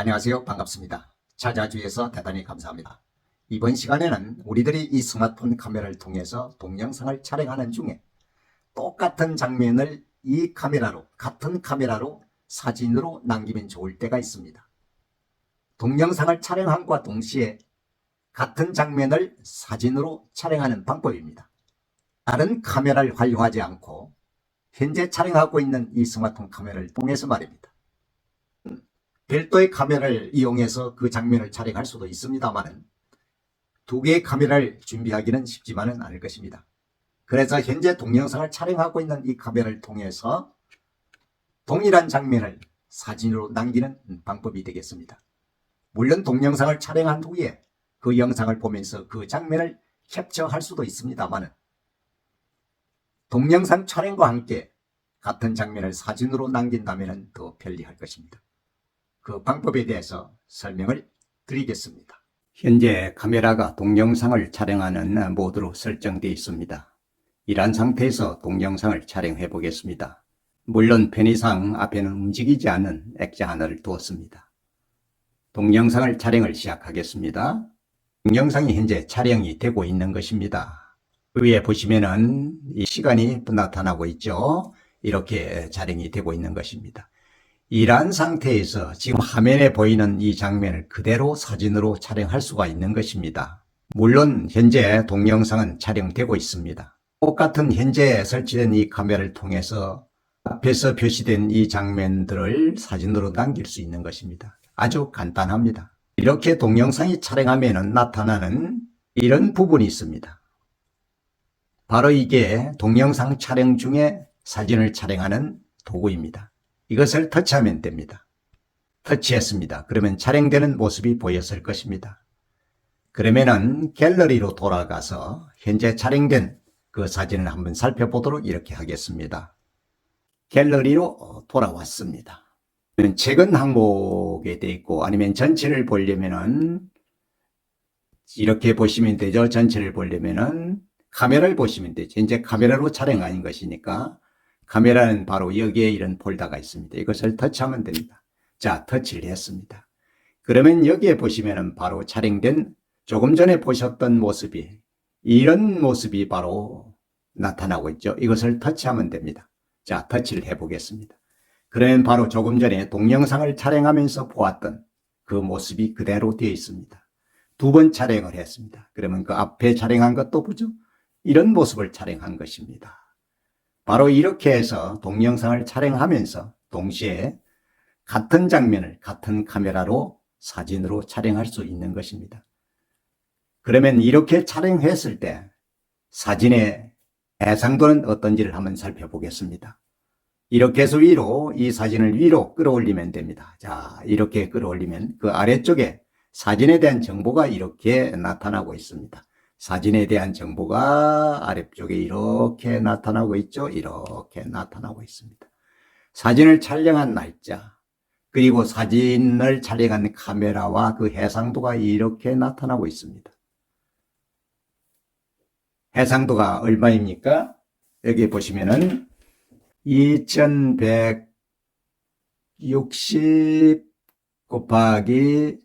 안녕하세요. 반갑습니다. 찾아주셔서 대단히 감사합니다. 이번 시간에는 우리들이 이 스마트폰 카메라를 통해서 동영상을 촬영하는 중에 똑같은 장면을 이 카메라로, 같은 카메라로 사진으로 남기면 좋을 때가 있습니다. 동영상을 촬영함과 동시에 같은 장면을 사진으로 촬영하는 방법입니다. 다른 카메라를 활용하지 않고 현재 촬영하고 있는 이 스마트폰 카메라를 통해서 말입니다. 별도의 카메라를 이용해서 그 장면을 촬영할 수도 있습니다만은 두 개의 카메라를 준비하기는 쉽지만은 않을 것입니다. 그래서 현재 동영상을 촬영하고 있는 이 카메라를 통해서 동일한 장면을 사진으로 남기는 방법이 되겠습니다. 물론 동영상을 촬영한 후에 그 영상을 보면서 그 장면을 캡처할 수도 있습니다만은 동영상 촬영과 함께 같은 장면을 사진으로 남긴다면 더 편리할 것입니다. 그 방법에 대해서 설명을 드리겠습니다. 현재 카메라가 동영상을 촬영하는 모드로 설정되어 있습니다. 이러한 상태에서 동영상을 촬영해 보겠습니다. 물론 편의상 앞에는 움직이지 않는 액자 하나를 두었습니다. 동영상을 촬영을 시작하겠습니다. 동영상이 현재 촬영이 되고 있는 것입니다. 위에 보시면은 이 시간이 나타나고 있죠. 이렇게 촬영이 되고 있는 것입니다. 이러한 상태에서 지금 화면에 보이는 이 장면을 그대로 사진으로 촬영할 수가 있는 것입니다. 물론 현재 동영상은 촬영되고 있습니다. 똑같은 현재 설치된 이 카메라를 통해서 앞에서 표시된 이 장면들을 사진으로 남길 수 있는 것입니다. 아주 간단합니다. 이렇게 동영상이 촬영하면 나타나는 이런 부분이 있습니다. 바로 이게 동영상 촬영 중에 사진을 촬영하는 도구입니다. 이것을 터치하면 됩니다. 터치했습니다. 그러면 촬영되는 모습이 보였을 것입니다. 그러면은 갤러리로 돌아가서 현재 촬영된 그 사진을 한번 살펴보도록 이렇게 하겠습니다. 갤러리로 돌아왔습니다. 최근 항목에 되어 있고 아니면 전체를 보려면은 이렇게 보시면 되죠. 전체를 보려면은 카메라를 보시면 되죠. 이제 카메라로 촬영하는 것이니까 카메라는 바로 여기에 이런 폴더가 있습니다. 이것을 터치하면 됩니다. 자, 터치를 했습니다. 그러면 여기에 보시면은 바로 촬영된 조금 전에 보셨던 모습이 이런 모습이 바로 나타나고 있죠. 이것을 터치하면 됩니다. 자, 터치를 해보겠습니다. 그러면 바로 조금 전에 동영상을 촬영하면서 보았던 그 모습이 그대로 되어 있습니다. 두 번 촬영을 했습니다. 그러면 그 앞에 촬영한 것도 보죠. 이런 모습을 촬영한 것입니다. 바로 이렇게 해서 동영상을 촬영하면서 동시에 같은 장면을 같은 카메라로 사진으로 촬영할 수 있는 것입니다. 그러면 이렇게 촬영했을 때 사진의 해상도는 어떤지를 한번 살펴보겠습니다. 이렇게 해서 위로 이 사진을 위로 끌어올리면 됩니다. 자, 이렇게 끌어올리면 그 아래쪽에 사진에 대한 정보가 이렇게 나타나고 있습니다. 사진에 대한 정보가 아래쪽에 이렇게 나타나고 있죠. 이렇게 나타나고 있습니다. 사진을 촬영한 날짜, 그리고 사진을 촬영한 카메라와 그 해상도가 이렇게 나타나고 있습니다. 해상도가 얼마입니까? 여기 보시면은 2160 곱하기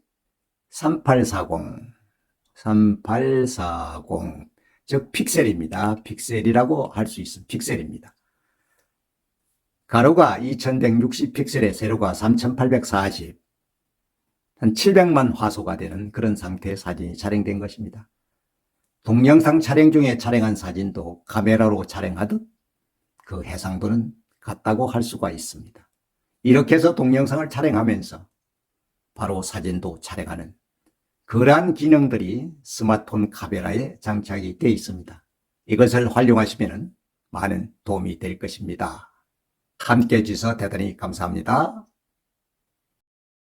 3840 3840, 즉 픽셀입니다. 픽셀이라고 할 수 있습니다. 픽셀입니다. 가로가 2160 픽셀에 세로가 3840, 한 700만 화소가 되는 그런 상태의 사진이 촬영된 것입니다. 동영상 촬영 중에 촬영한 사진도 카메라로 촬영하듯 그 해상도는 같다고 할 수가 있습니다. 이렇게 해서 동영상을 촬영하면서 바로 사진도 촬영하는 그러한 기능들이 스마트폰 카메라에 장착이 되어 있습니다. 이것을 활용하시면 많은 도움이 될 것입니다. 함께 해주셔서 대단히 감사합니다.